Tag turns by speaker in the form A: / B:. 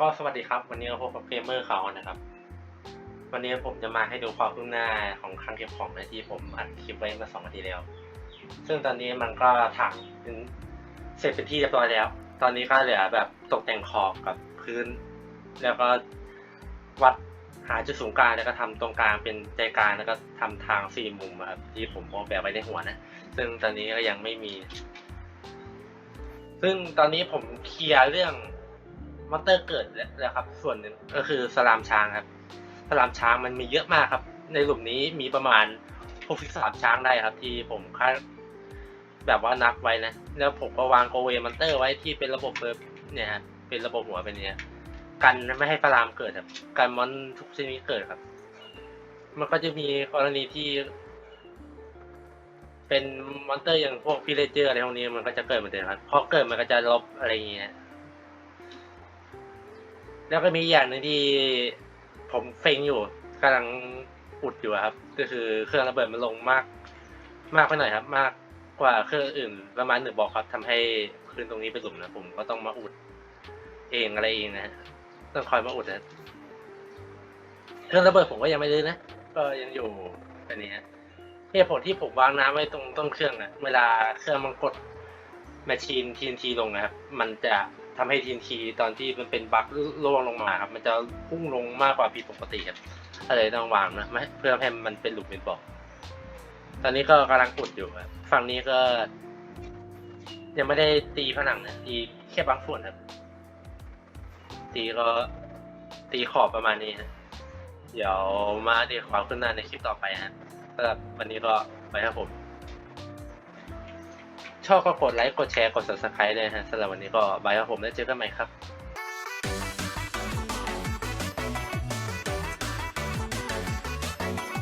A: ก็สวัสดีครับ วันนี้เราพบกับเกมเมอร์เขานะครับ วันนี้ผมจะมาให้ดูความคืบหน้าของคลังเก็บของในที่ผมอัดคลิปไว้เมื่อสองนาทีแล้ว ซึ่งตอนนี้มันก็ถักเสร็จเป็นที่เรียบร้อยแล้ว ตอนนี้ก็เหลือแบบตกแต่งขอบกับพื้น แล้วก็วัดหาจุดศูนย์กลางแล้วก็ทำตรงกลางเป็นใจกลางแล้วก็ทำทางสี่มุมอะครับที่ผมออกแบบไว้ในหัวนะ ซึ่งตอนนี้ก็ยังไม่มี ซึ่งตอนนี้ผมเคลียร์เรื่อง มอนเตอร์เกิดแล้วครับ ส่วนหนึ่งก็คือสลามช้างครับ สลามช้างมันมีเยอะมากครับ ในหลุมนี้มีประมาณ63ช้างได้ครับ ที่ผมคาดแบบว่านับไว้นะ แล้วผมก็วางโกเวมอนเตอร์ไว้ที่เป็นระบบเฟิร์ฟเนี่ยฮะเป็นระบบหัวเป็นเนี้ยกันไม่ให้สลามเกิดครับ กันมอนทุกชนิดเกิดครับ มันก็จะมีกรณีที่ เป็นมอนเตอร์อย่างพวกพิเรเจอร์อะไรพวกนี้มันก็จะเกิดเหมือนเดิมครับพอเกิดมันก็จะลบอะไรอย่างเงี้ย แล้วก็มีอย่างหนึ่งที่ผมเฟงอยู่กำลังอุดอยู่ครับ ก็คือเครื่องระเบิดมันลงมาก มากไปหน่อยครับ มากกว่าเครื่องอื่นประมาณหนึ่งบอกครับทำให้พื้นตรงนี้เป็นหลุมนะผมก็ต้องมาอุดเองอะไรเองนะฮะต้องคอยมาอุดนะเครื่องระเบิดผมก็ยังไม่ได้นะ ก็ยังอยู่อันนี้ฮะเหตุผลที่ผมวางน้ำไว้ตรงต้นเครื่องนะเวลาเครื่องมันกดแมชชีน TNT ลงนะครับ มันจะ ทำให้ TNT ตอนที่มันเป็นบั๊กล่วงลงมาครับ มันจะพุ่งลงมากกว่าผิดปกติครับอะไรต้องวางนะไม่เพื่อให้มันเป็นหลุมเป็นบ่อตอนนี้ก็กำลังอุดอยู่ครับฝั่งนี้ก็ ยังไม่ได้ตีผนังนะตีแค่บางส่วนครับ ตีก็ตีขอบประมาณนี้ฮะเดี๋ยวมาเดี๋ยวขอขึ้นหน้าในคลิปต่อไปฮะสำหรับวันนี้ก็ไปครับผม ชอบก็กดไลค์ กดแชร์ กด subscribe เลยฮะสำหรับวันนี้ก็บายครับผมแล้วเจอกันใหม่ครับ